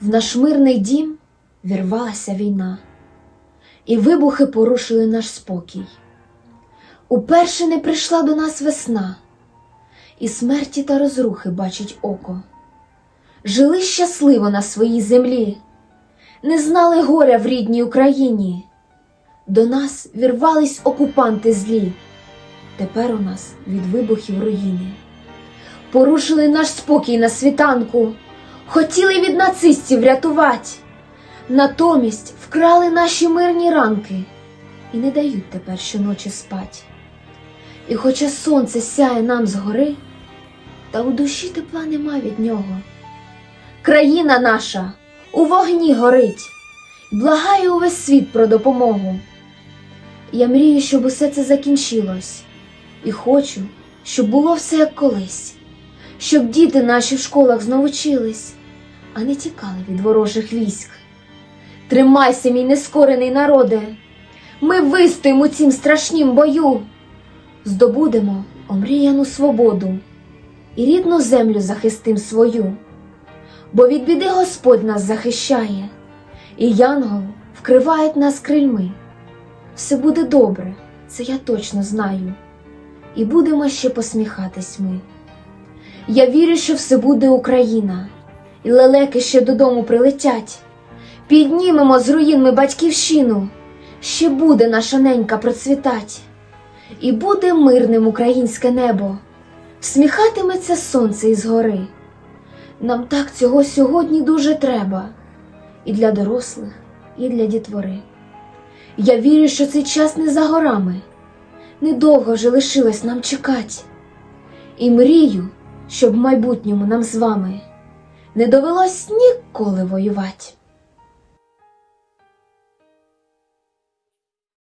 В наш мирний дім вірвалася війна, і вибухи порушили наш спокій. Уперше не прийшла до нас весна, і смерті та розрухи бачить око. Жили щасливо на своїй землі, не знали горя в рідній Україні. До нас вірвались окупанти злі, тепер у нас від вибухів руїни. Порушили наш спокій на світанку, хотіли від нацистів рятувати, натомість вкрали наші мирні ранки і не дають тепер щоночі спать. І хоча сонце сяє нам згори, та у душі тепла нема від нього. Країна наша у вогні горить, благає увесь світ про допомогу. Я мрію, щоб усе це закінчилось, і хочу, щоб було все як колись, щоб діти наші в школах знову вчились, а не тікали від ворожих військ. Тримайся, мій нескорений народе, ми вистоїмо у цім страшнім бою, здобудемо омріяну свободу і рідну землю захистим свою, бо від біди Господь нас захищає, і янгол вкривають нас крильми. Все буде добре, це я точно знаю, і будемо ще посміхатись ми. Я вірю, що все буде Україна, і лелеки ще додому прилетять. Піднімемо з руїн ми батьківщину, ще буде наша ненька процвітать, і буде мирним українське небо, всміхатиметься сонце із гори. Нам так цього сьогодні дуже треба, і для дорослих, і для дітвори. Я вірю, що цей час не за горами, недовго вже лишилось нам чекать, і мрію, щоб в майбутньому нам з вами не довелось ніколи воювати.